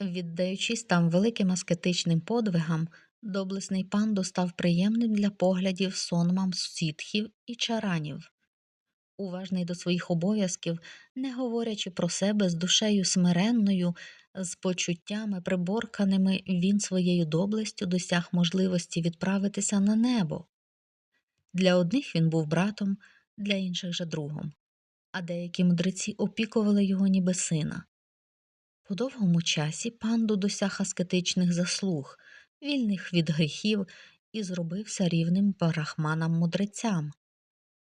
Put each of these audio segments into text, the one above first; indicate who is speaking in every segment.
Speaker 1: Віддаючись там великим аскетичним подвигам, доблесний панду став приємним для поглядів сонмам сітхів і чаранів. Уважний до своїх обов'язків, не говорячи про себе з душею смиренною, з почуттями приборканими, він своєю доблестю досяг можливості відправитися на небо. Для одних він був братом, для інших же другом, а деякі мудреці опікували його ніби сина. По довгому часі панду досяг аскетичних заслуг, вільних від гріхів і зробився рівним барахманам мудрецям.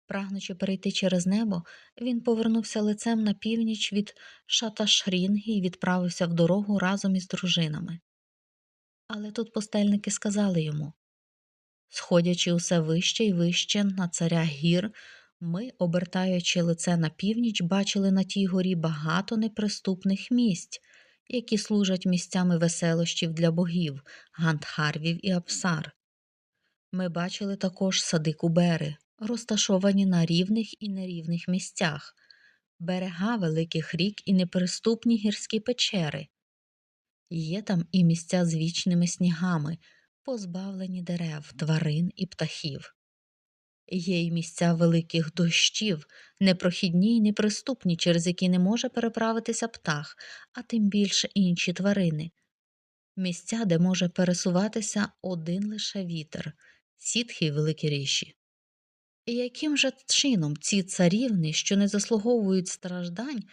Speaker 1: Прагнучи перейти через небо, він повернувся лицем на північ від Шаташрінги і відправився в дорогу разом із дружинами. Але тут постельники сказали йому Сходячи усе вище і вище на царя гір, ми, обертаючи лице на північ, бачили на тій горі багато неприступних місць, які служать місцями веселощів для богів, гандхарвів і апсар. Ми бачили також сади кубери, розташовані на рівних і нерівних місцях, берега великих рік і неприступні гірські печери. Є там і місця з вічними снігами, позбавлені дерев, тварин і птахів. Є й місця великих дощів, непрохідні й неприступні, через які не може переправитися птах, а тим більше інші тварини. Місця, де може пересуватися один лише вітер, сітхи й великі ріші. Яким же чином ці царівни, що не заслуговують страждань,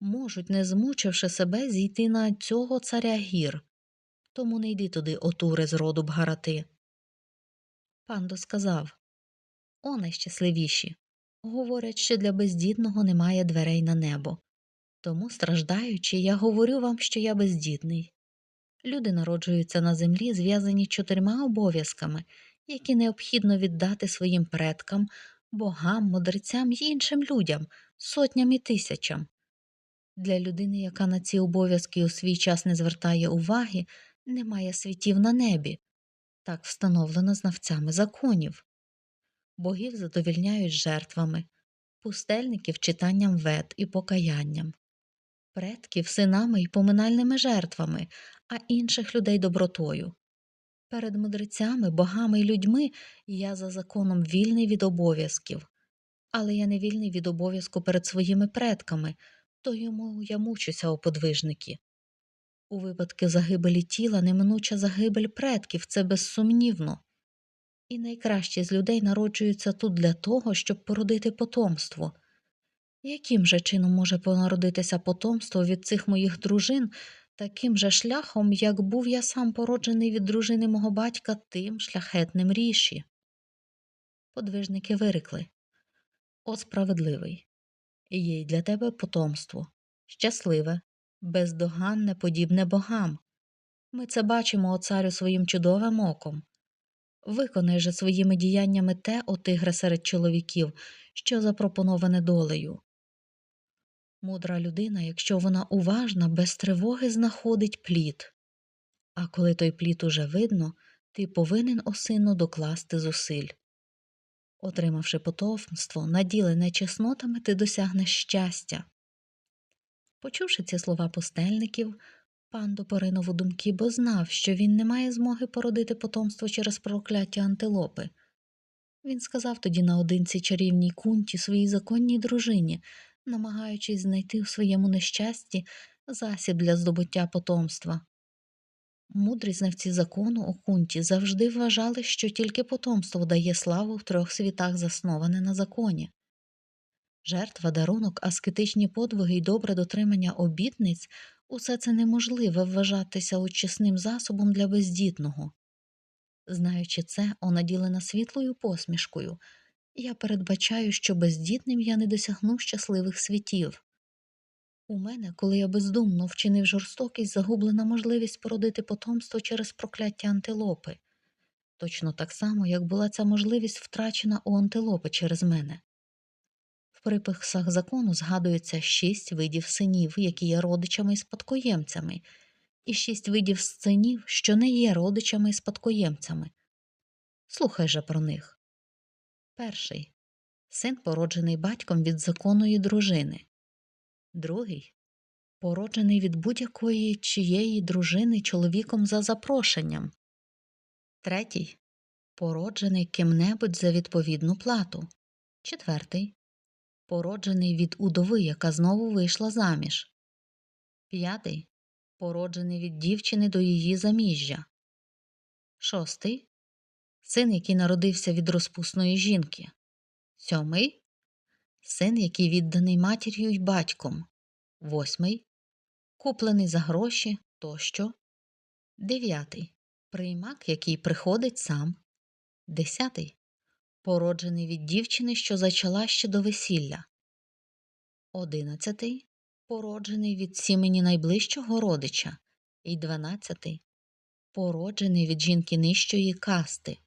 Speaker 1: можуть, не змучивши себе, зійти на цього царя гір? Тому не йди туди, отуре з роду бгарати. Пандо сказав О, найщасливіші. Говорять, що для бездітного немає дверей на небо. Тому, страждаючи, я говорю вам, що я бездітний. Люди народжуються на землі, зв'язані чотирма обов'язками, які необхідно віддати своїм предкам, богам, мудрецям й іншим людям, сотням і тисячам. Для людини, яка на ці обов'язки у свій час не звертає уваги, немає світів на небі, так встановлено знавцями законів. Богів задовільняють жертвами, пустельників читанням вед і покаянням, предків синами і поминальними жертвами, а інших людей добротою. Перед мудрецями, богами і людьми я за законом вільний від обов'язків, але я не вільний від обов'язку перед своїми предками, то йому я мучуся у подвижники. У випадку загибелі тіла неминуча загибель предків це безсумнівно. І найкращі з людей народжуються тут для того, щоб породити потомство. Яким же чином може понародитися потомство від цих моїх дружин, таким же шляхом, як був я сам породжений від дружини мого батька тим шляхетним ріші? Подвижники вирикли О, справедливий, є й для тебе потомство, щасливе, бездоганне, подібне богам. Ми це бачимо, о царю, своїм чудовим оком. Виконай же своїми діяннями те, о тигре серед чоловіків, що запропоноване долею. Мудра людина, якщо вона уважна, без тривоги знаходить плід. А коли той плід уже видно, ти повинен осину докласти зусиль. Отримавши потомство, наділене чеснотами, ти досягнеш щастя. Почувши ці слова пустельників, панду поринув у думки, бо знав, що він не має змоги породити потомство через прокляття антилопи. Він сказав тоді наодинці чарівній кунті своїй законній дружині, намагаючись знайти у своєму нещасті засіб для здобуття потомства. Мудрі знавці закону у кунті завжди вважали, що тільки потомство дає славу в трьох світах, засноване на законі. Жертва, дарунок, аскетичні подвиги й добре дотримання обітниць усе це неможливе вважатися очисним засобом для бездітного. Знаючи це, онаділена світлою посмішкою, я передбачаю, що бездітним я не досягну щасливих світів. У мене, коли я бездумно вчинив жорстокість, загублена можливість породити потомство через прокляття антилопи, точно так само, як була ця можливість втрачена у антилопи через мене. Приписах закону згадується шість видів синів, які є родичами і спадкоємцями, і шість видів синів, що не є родичами і спадкоємцями. Слухай же про них. Перший син, породжений батьком від законної дружини, другий Породжений від будь-якої чиєї дружини чоловіком за запрошенням. Третій. Породжений ким-небудь за відповідну плату. Четвертий. Породжений від удови, яка знову вийшла заміж. П'ятий. Породжений від дівчини до її заміжжя. Шостий. Син, який народився від розпусної жінки. Сьомий. Син, який відданий матір'ю й батьком. Восьмий. Куплений за гроші тощо. Дев'ятий. Приймак, який приходить сам. Десятий. Породжений від дівчини, що зачала ще до весілля. Одинадцятий. Породжений від сімені найближчого родича. І дванадцятий. Породжений від жінки нижчої касти.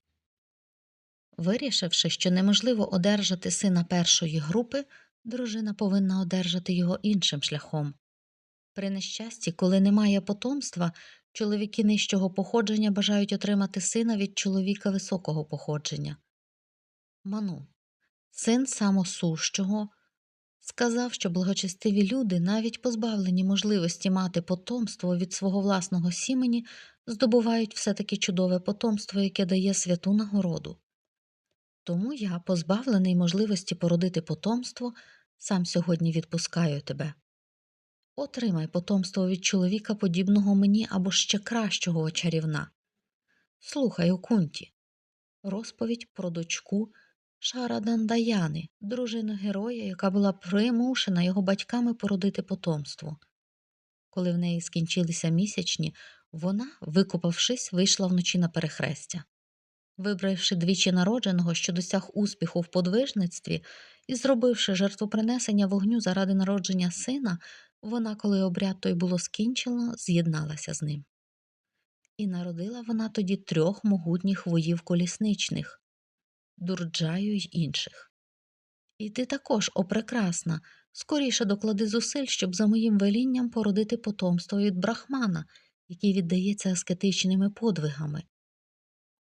Speaker 1: Вирішивши, що неможливо одержати сина першої групи, дружина повинна одержати його іншим шляхом. При нещасті, коли немає потомства, чоловіки нижчого походження бажають отримати сина від чоловіка високого походження. Ману, син самосущого, сказав, що благочестиві люди, навіть позбавлені можливості мати потомство від свого власного сімені, здобувають все таки чудове потомство, яке дає святу нагороду. Тому я, позбавлений можливості породити потомство, сам сьогодні відпускаю тебе. Отримай потомство від чоловіка, подібного мені або ще кращого чарівна. Слухай, Окунті. Розповідь про дочку Шарадандаяни, дружину героя, яка була примушена його батьками породити потомство. Коли в неї скінчилися місячні, вона, викупавшись, вийшла вночі на перехрестя. Вибравши двічі народженого, що досяг успіху в подвижництві, і зробивши жертвопринесення вогню заради народження сина, вона, коли обряд той було скінчено, з'єдналася з ним. І народила вона тоді трьох могутніх воїв колісничних Дурджаю й інших. І ти також, о прекрасна, скоріше доклади зусиль, щоб за моїм велінням породити потомство від брахмана, який віддається аскетичними подвигами.